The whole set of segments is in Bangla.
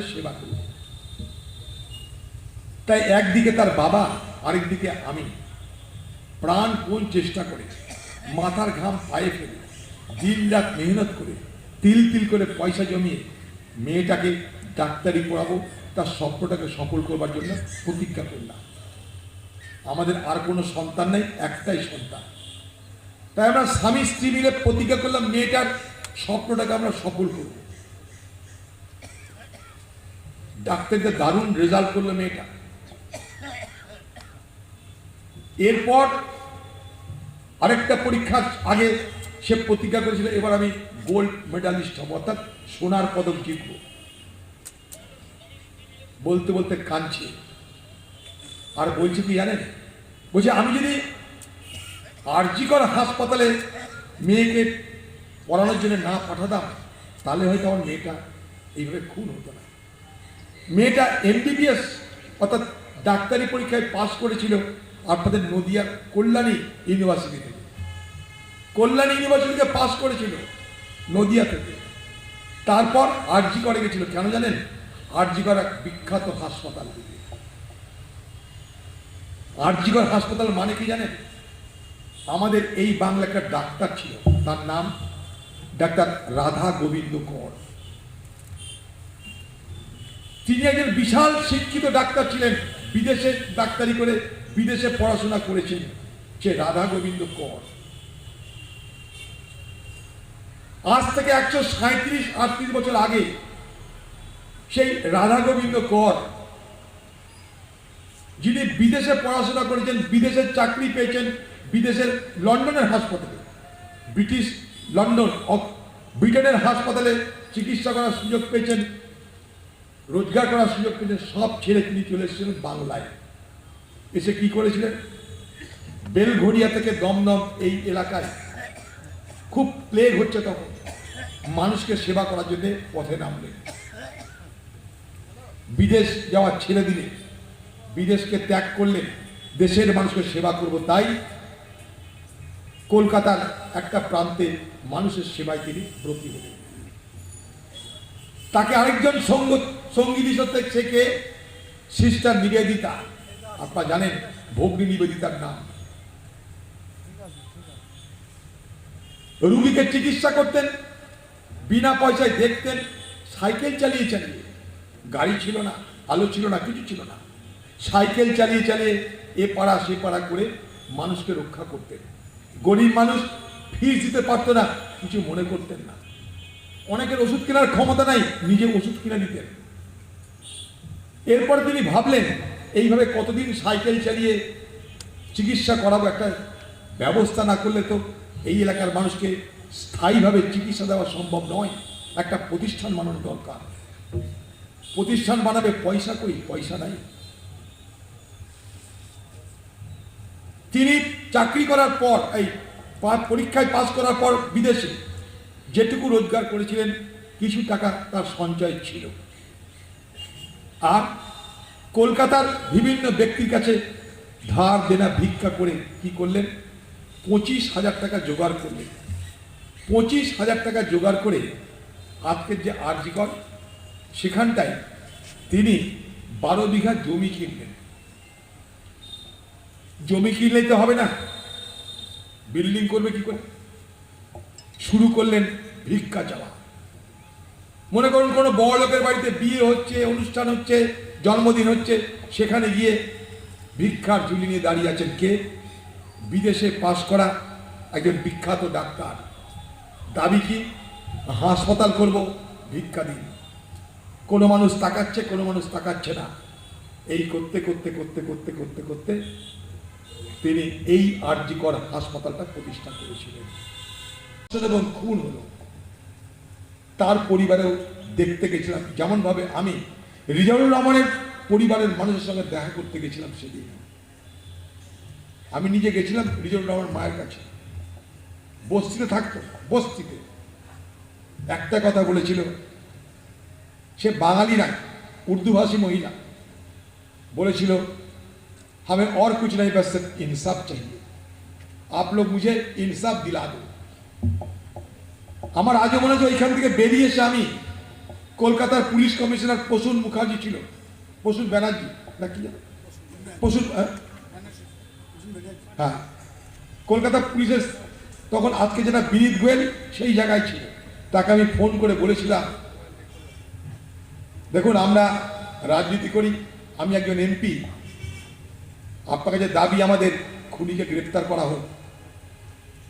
পরিবারের সেবা করব তাই একদিকে তার বাবা, আরেকদিকে আমি। প্রাণ কোন চেষ্টা করে, মাথার ঘাম পায়ে ফেলে, দিন রাত মেহনত করে, তিল তিল করে পয়সা জমিয়ে মেয়েটাকে ডাক্তারি পড়াবো, তার স্বপ্নটাকে সফল করবার জন্য প্রতিজ্ঞা করলাম। আমাদের আর কোনো সন্তান নেই, একটাই সন্তান। তাই আমরা স্বামী স্ত্রী মিলে প্রতিজ্ঞা করলাম, মেয়েটার স্বপ্নটাকে আমরা সফল করব। ডাক্তারদের দারুণ রেজাল্ট করল মেয়েটা। এরপর আরেকটা পরীক্ষার আগে সে প্রতিজ্ঞা করেছিল, এবার আমি গোল্ড মেডালিস্ট হব, অর্থাৎ সোনার পদক জিতব। বলতে বলতে কাঁদছে। আর বলছে কি জানেন? বলছে, আমি যদি আরজিকর হাসপাতালে মেয়েকে পড়ানোর জন্য না পাঠাতাম, তাহলে হয়তো আমার মেয়েটা এইভাবে খুন হতো না। মেয়েটা এমবিবিএস অর্থাৎ ডাক্তারি পরীক্ষায় পাশ করেছিল আপনাদের নদিয়ার কল্যাণী ইউনিভার্সিটি থেকে। কল্যাণী ইউনিভার্সিটিতে পাশ করেছিল নদিয়া থেকে। তারপর আরজি করে গেছিল, কেন জানেন? আরজি কর এক বিখ্যাত হাসপাতাল। থেকে আরজিকর হাসপাতাল মানে কি জানেন? আমাদের এই বাংলা একটা ডাক্তার ছিল, তার নাম ডাক্তার রাধা গোবিন্দ কর। তিনি একজন বিশাল শিক্ষিত ডাক্তার ছিলেন, বিদেশে ডাক্তারি করে বিদেশে পড়াশোনা করেছেন, সে রাধা গোবিন্দ কর। আজ থেকে একশো সাঁত্রিশ আটত্রিশ বছর আগে সেই রাধা গোবিন্দ কর, যিনি বিদেশে পড়াশোনা করেছেন, বিদেশের চাকরি পেয়েছেন, বিদেশের লন্ডনের হাসপাতালে, ব্রিটিশ লন্ডন ব্রিটেনের হাসপাতালে চিকিৎসা করার সুযোগ পেয়েছেন রোজগার করার সুযোগ পেয়েছেন সব ছেড়ে তিনি চলে এসেছিলেন বাংলায়। এসে কি করেছিলেন? বেলঘড়িয়া থেকে দমদম এই এলাকায় খুব প্লেগ হচ্ছে তখন। মানুষকে সেবা করার জন্য পথে নামলেন। বিদেশ যাওয়া ছেড়ে দিলে, বিদেশকে ত্যাগ করলে দেশের মানুষকে সেবা করব তাই কলকাতার একটা প্রান্তে মানুষের সেবায় তিনি ব্রতী হলেন। তাকে আরেকজন সঙ্গ সঙ্গী দিশতে শেখে সিস্টার নিবেদিতা, আপনারা জানেন, ভগ্নী নিবেদিতার নাম। রুগীকে চিকিৎসা করতেন, বিনা পয়সায় দেখতেন, সাইকেল চালিয়ে চালিয়ে। গাড়ি ছিল না, আলো ছিল না, কিছু ছিল না। সাইকেল চালিয়ে চালিয়ে এ পাড়া সে পাড়া করে মানুষকে রক্ষা করতেন। গরিব মানুষ ফিস দিতে পারতো না, কিছু মনে করতেন না। অনেকের ওষুধ কেনার ক্ষমতা নাই, নিজে ওষুধ কিনে নিতেন। এরপর তিনি ভাবলেন, এইভাবে কতদিন সাইকেল চালিয়ে চিকিৎসা করাবো একটা ব্যবস্থা না করলে তো এই এলাকার মানুষকে স্থায়ীভাবে চিকিৎসা দেওয়া সম্ভব নয়। একটা প্রতিষ্ঠান বানানো দরকার। প্রতিষ্ঠান বানাবে পয়সা কই? পয়সা নাই। তিনি চাকরি করার পর, এই পরীক্ষায় পাশ করার পর বিদেশে যেটুকু রোজগার করেছিলেন, কিছু টাকা তার সঞ্চয় ছিল। আর কলকাতার বিভিন্ন ব্যক্তির কাছে ধার দেনা ভিক্ষা করে কি করলেন? পঁচিশ হাজার টাকা জোগাড় করলেন। পঁচিশ হাজার টাকা জোগাড় করে আজকের যে আর্জিকর সেখানটায় তিনি বারো বিঘা জমি কিনলেন। জমি কিনলেই তো হবে না। বিল্ডিং করবে কি করে? শুরু করলেন ভিক্ষা চাওয়া। মনে করুন কোনো বড় লোকের বাড়িতে বিয়ে হচ্ছে, অনুষ্ঠান হচ্ছে, জন্মদিন হচ্ছে, সেখানে গিয়ে ভিক্ষার ঝুলি নিয়ে দাঁড়িয়ে আছেন কে? বিদেশে পাশ করা একজন বিখ্যাত ডাক্তার। দাবি কি? হাসপাতাল করব, ভিক্ষা দিন। কোনো মানুষ তাকাচ্ছে, কোনো মানুষ তাকাচ্ছে না। এই করতে করতে করতে করতে করতে করতে তিনি এই আরজিকর হাসপাতালটা প্রতিষ্ঠা করেছিলেন। এবং খুন হলো। তার পরিবারেও দেখতে গেছিলাম যেমনভাবে আমি রিজাউর রহমানের পরিবারের মানুষের সঙ্গে দেখা করতে গেছিলাম সেদিন আমি নিজে গেছিলাম রিজাউর রহমান মায়ের কাছে বস্তিতে থাকতো বস্তিতে একটা কথা বলেছিল সে বাঙালি না উর্দুভাষী মহিলা বলেছিল हमें और कुछ नहीं बस सिर्फ इंसाफ चाहिए आप लोग मुझे इंसाफ दिला दो আমার আজও মনে হচ্ছে ওইখান থেকে বেরিয়ে এসে আমি কলকাতার পুলিশ কমিশনার প্রসূন মুখার্জি ছিল। প্রসূন ব্যানার্জি, না কি? প্রসূন হ্যাঁ? হ্যাঁ। কলকাতা পুলিশের তখন আজকে যেটা বিনীত গোয়েল, সেই জায়গায় ছিল। তাকে আমি ফোন করে বলেছিলাম, দেখুন, আমরা রাজনীতি করি, আমি একজন এমপি। আপনার কাছে দাবি আমাদের খুনিকে গ্রেপ্তার করা হোক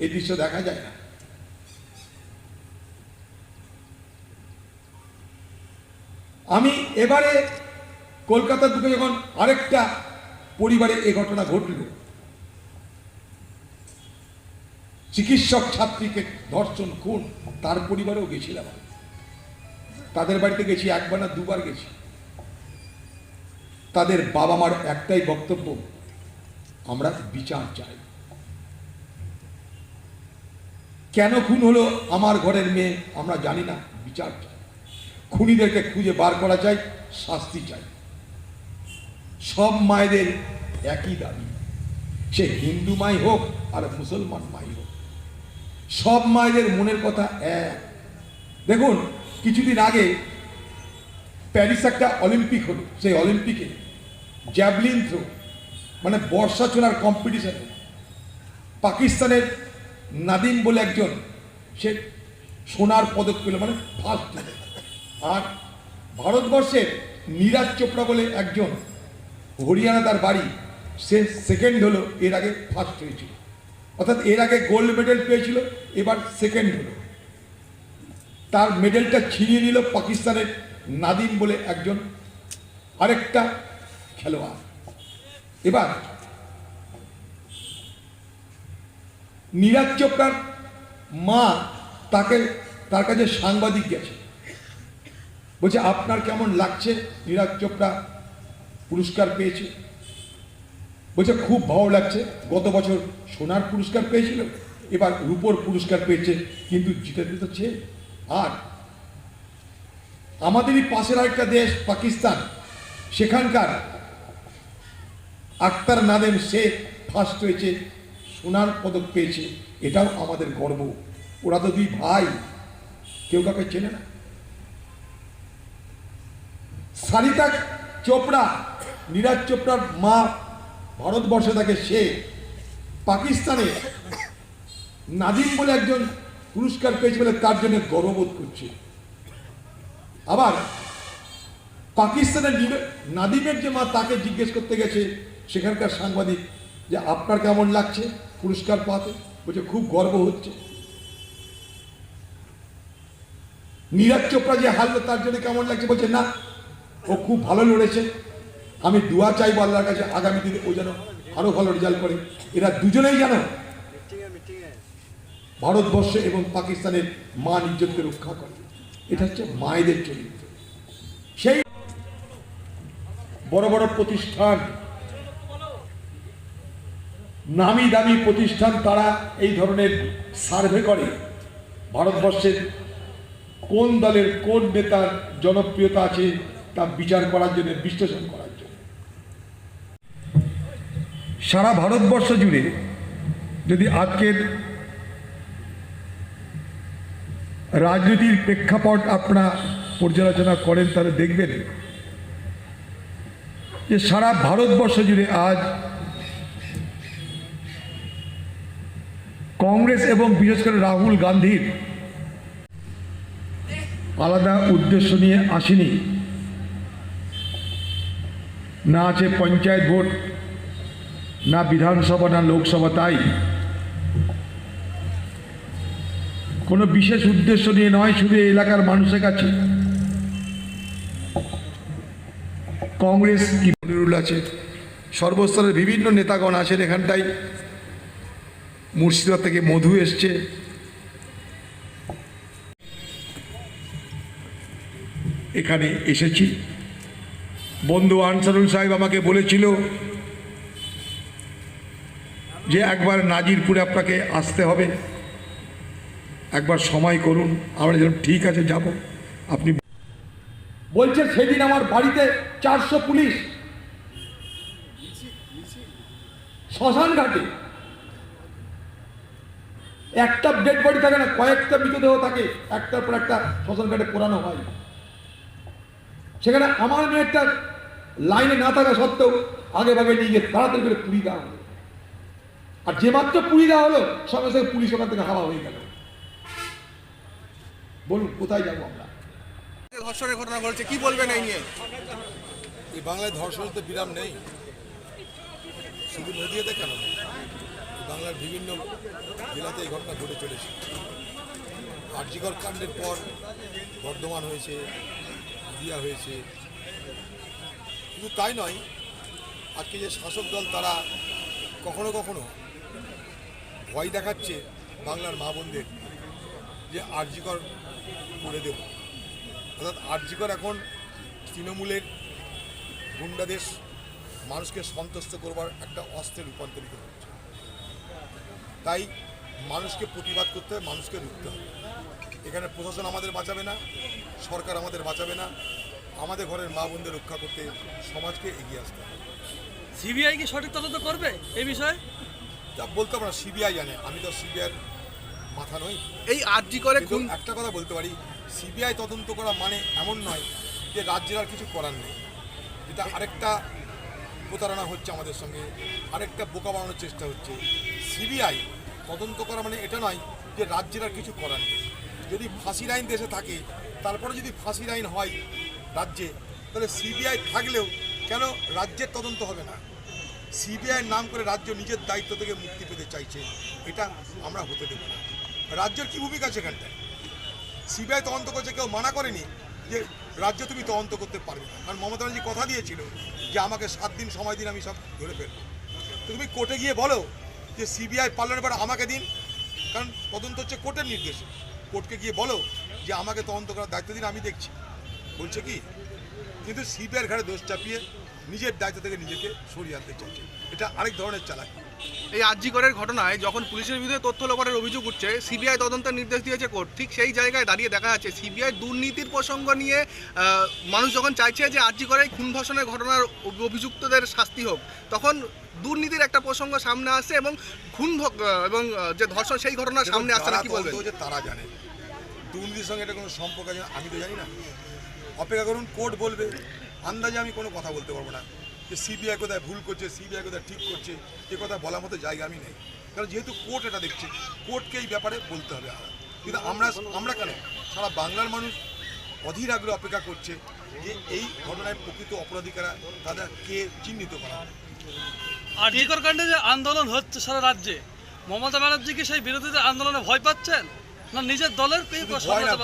এই দৃশ্য দেখা যায় না আমি এবারে কলকাতার দিকে যখন আরেকটা পরিবারে এ ঘটনা ঘটল, চিকিৎসক ছাত্রীকে ধর্ষণ খুন, তার পরিবারেও গেছিলাম তাদের বাড়িতে গেছি একবার না দুবার গেছি। তাদের বাবা মার একটাই বক্তব্য, আমরা বিচার চাই। কেন খুন হলো আমার ঘরের মেয়ে, আমরা জানি না, বিচার চাই। খুনিদেরকে খুঁজে বার করা চাই, শাস্তি চাই। সব মায়েদের একই দাবি। সে হিন্দু মাই হোক আর মুসলমান মাই হোক। সব মায়েদের মনের কথা এক। দেখুন, কিছুদিন আগে প্যারিস একটা অলিম্পিক হলো। সেই অলিম্পিকে জ্যাভলিন থ্রো মানে বর্ষা ছোড়ার কম্পিটিশনে পাকিস্তানের নাদিম বলে একজন, সে সোনার পদক পেল মানে ফার্স্ট আর ভারতবর্ষের নীরাজ চোপড়া বলে একজন হরিয়ানা তার বাড়ি, সে সেকেন্ড হলো, এর আগে ফার্স্ট হয়েছিল। অর্থাৎ এর আগে গোল্ড মেডেল পেয়েছিল, এবার সেকেন্ড হলো। তার মেডেলটা ছিনিয়ে নিল পাকিস্তানের নাদিম বলে একজন আরেকটা খেলোয়াড়। এবার নীরাজ চোপড়ার মা তাকে, তার কাছে সাংবাদিক গেছে। বলছে, আপনার কেমন লাগছে? নীরাজ চোপড়া পুরস্কার পেয়েছে। বলছে, খুব ভালো লাগছে। গত বছর সোনার পুরস্কার পেয়েছিল, এবার রূপোর পুরস্কার পেয়েছে, কিন্তু জিতেতে তো চেয়ে আর আমাদেরই পাশের আরেকটা দেশ, পাকিস্তান। সেখানকার আক্তার নাদেম, সে ফার্স্ট হয়েছে, সোনার পদক পেয়েছে। এটাও আমাদের গর্ব। ওরা তো দুই ভাই, কেউ কাউকে চেনে না। সারিতা চোপড়া, নীরাজ চোপড়ার মা ভারতবর্ষে থাকে সে পাকিস্তানে নাদিম বলে একজন পুরস্কার পেয়েছে বলে তার জন্য গর্ববোধ করছে। আবার পাকিস্তানের নাদিমের যে মা তাকে জিজ্ঞেস করতে গেছে সেখানকার সাংবাদিক যে আপনার কেমন লাগছে পুরস্কার পাতে বলছে, খুব গর্ব হচ্ছে। নীরাজ চোপড়া যে হারলো তার জন্য কেমন লাগছে? বলছে, না ও খুব ভালো লড়েছে। আমি দোয়া চাইব আল্লাহর কাছে, আগামী দিনে ও যেন আরও ভালো রেজাল্ট করে। এরা দুজনেই জানো, ভারতবর্ষে এবং পাকিস্তানের মান ইজ্জতকে রক্ষা করে। এটা হচ্ছে মায়েদের চরিত্র। সেই বড় বড় প্রতিষ্ঠান, নামি দামি প্রতিষ্ঠান তারা এই ধরনের সার্ভে করে। ভারতবর্ষের কোন দলের কোন নেতার জনপ্রিয়তা আছে তা বিচার করার জন্য, বিশ্লেষণ করার জন্য। সারা ভারতবর্ষ জুড়ে যদি আজকের রাজনীতির প্রেক্ষাপট আপনারা পর্যালোচনা করেন, তাহলে দেখবেন যে সারা ভারতবর্ষ জুড়ে আজ কংগ্রেস এবং বিশেষ করে রাহুল গান্ধীর আলাদা উদ্দেশ্য নিয়ে আসেনি। না আছে পঞ্চায়েত ভোট, না বিধানসভা, না লোকসভা, তাই। কোনো বিশেষ উদ্দেশ্য নিয়ে নয়, শুধু এলাকার মানুষের কাছে। কংগ্রেস কি মনিরুল আছে? সর্বস্তরের বিভিন্ন নেতাগণ আছেন এখানটাই মুর্শিদাবাদ থেকে মধু এসছে। এখানে এসেছি। বন্ধু আনসারুল সাহেব আমাকে বলেছিল যে একবার নাজিরপুরে আপনাকে আসতে হবে। একবার সময় করুন, আমরা যেরকম ঠিক আছে যাব। আপনি বলছে সেদিন আমার বাড়িতে চারশো পুলিশ। শ্মশান ঘাটে। একটা ডেড বডি থাকে না, কয়েকটা মৃতদেহ থাকে, একটার পর একটা শ্মশান ঘাটে পোড়ানো হয়। সেখানে আমার মেয়েরটা লাইনে না থাকা সত্ত্বেও আগে ভাগে নিয়ে গিয়ে তাড়াতাড়ি করে পুড়ি দেওয়া হলো। আর যে মাত্র পুড়ি দেওয়া হলো, সঙ্গে সঙ্গে পুলিশ ওখান থেকে হাওয়া হয়ে গেল। বলুন, কোথায় যাব আমরা? ধর্ষণের ঘটনা ঘটছে, কি বলবেন এই নিয়ে? এই বাংলায় ধর্ষণের তো বিরাম নেই। শুধু নদীয়াতে কেন? বাংলার বিভিন্ন জেলাতে এই ঘটনা ঘটে চলেছে। আর্যিকর কাণ্ডের পর বর্ধমান হয়েছে নদিয়া হয়েছে। শুধু তাই নয়, আজকে যে শাসক দল তারা কখনো কখনো ভয় দেখাচ্ছে বাংলার মা বোনদের যে আর্যিকর করে দেব। অর্থাৎ আর্যিকর এখন তৃণমূলের গুন্ডাদেশ মানুষকে সন্তুষ্ট করবার একটা অস্ত্রে রূপান্তরিত হচ্ছে। তাই মানুষকে প্রতিবাদ করতে হবে মানুষকে রুখতে হবে এখানে প্রশাসন আমাদের বাঁচাবে না সরকার আমাদের বাঁচাবে না। আমাদের ঘরের মা বোনদের রক্ষা করতে সমাজকে এগিয়ে আসতে হবে। সিবিআই কি সঠিক তদন্ত করবে এই বিষয়ে? তা বলতে পারো সিবিআই জানে। আমি তো সিবিআইয়ের মাথা নই। এই আরজি করে খুন। একটা কথা বলতে পারি সিবিআই তদন্ত করা মানে এমন নয় যে রাজ্যের আর কিছু করার নেই। যেটা আরেকটা প্রতারণা হচ্ছে আমাদের সঙ্গে আরেকটা বোকা বানানোর চেষ্টা হচ্ছে। সিবিআই তদন্ত করা মানে এটা নয় যে রাজ্যের আর কিছু করার নেই। যদি ফাঁসির আইন দেশে থাকে তারপরে যদি ফাঁসির আইন হয় রাজ্যে, তাহলে সিবিআই থাকলেও কেন রাজ্যের তদন্ত হবে না? সিবিআইয়ের নাম করে রাজ্য নিজের দায়িত্ব থেকে মুক্তি পেতে চাইছে, এটা আমরা হতে দেব না। রাজ্যের কী ভূমিকা আছে এখানটায়? সিবিআই তদন্ত করছে, কেউ মানা করেনি যে রাজ্য তুমি তদন্ত করতে পারবে না। কারণ মমতা ব্যানার্জি কথা দিয়েছিল যে আমাকে সাত দিন সময় দিন, আমি সব ধরে ফেলব। তো তুমি কোর্টে গিয়ে বলো যে সিবিআই পার্লার পর আমাকে দিন, কারণ তদন্ত হচ্ছে কোর্টের নির্দেশে। কোর্টকে গিয়ে বলো যে আমাকে তদন্ত করার দায়িত্ব দিন আমি দেখছি। বলছে কি? কিন্তু সিবিআইয়ের ঘাড়ে দোষ চাপিয়ে নিজের দায়িত্ব থেকে নিজেকে সরিয়ে আনতে চাইছে। এটা আরেক ধরনের চালাকি। এই আরজি করের ঘটনায় যখন পুলিশের বিরুদ্ধে তথ্য লোপাটের অভিযোগ উঠছে সিবিআই তদন্তের নির্দেশ দিয়েছে কোর্ট। ঠিক সেই জায়গায় দাঁড়িয়ে দেখা যাচ্ছে সিবিআই দুর্নীতির প্রসঙ্গ নিয়ে মানুষ যখন চাইছে যে আরজি করে খুন ধর্ষণের ঘটনার অভিযুক্তদের শাস্তি হোক তখন দুর্নীতির একটা প্রসঙ্গ সামনে আসে এবং খুন এবং যে ধর্ষণ সেই ঘটনা সামনে আসছে না কি বলবেন? তারা জানে। দুর্নীতির সঙ্গে এটা কোনো সম্পর্ক আছে? আমি তো জানি না। অপেক্ষা করুন, কোর্ট বলবে। আন্দাজে আমি কোনো কথা বলতে পারব না। যে সিবিআই কোথায় ভুল করছে, সিবিআই কোথায় ঠিক করছে, এ কথা বলার মতো জায়গা আমি নেই। কারণ যেহেতু কোর্ট এটা দেখছে, কোর্টকে এই ব্যাপারে বলতে হবে কিন্তু আমরা আমরা কেন? সারা বাংলার মানুষ অধীর আগ্রহে অপেক্ষা করছে যে এই ঘটনায় প্রকৃত অপরাধীকারা তাদের কে চিহ্নিত করা। আর জিকর কাণ্ডে যে আন্দোলন হচ্ছে সারা রাজ্যে, মমতা ব্যানার্জি কি সেই বিরোধীদের আন্দোলনে ভয় পাচ্ছেন? না নিজের দলের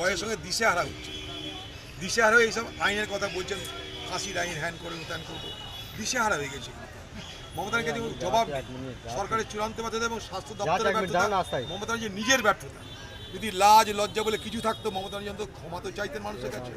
ভয়ের সঙ্গে দিশেহারা হচ্ছে। দিশেহারা হয়ে এইসব আইনের কথা বলছেন ফাঁসির আইন হ্যান করে ত্যান করব দিশেহারা হয়ে গেছে। মমতা জবাব সরকারের চূড়ান্ত ব্যর্থতা এবং স্বাস্থ্য দপ্তরের ব্যর্থতা মমতা নিজের ব্যর্থতা। যদি লাজ লজ্জা বলে কিছু থাকতো মমতা ব্যানার্জি ক্ষমা তো চাইতেন মানুষের কাছে।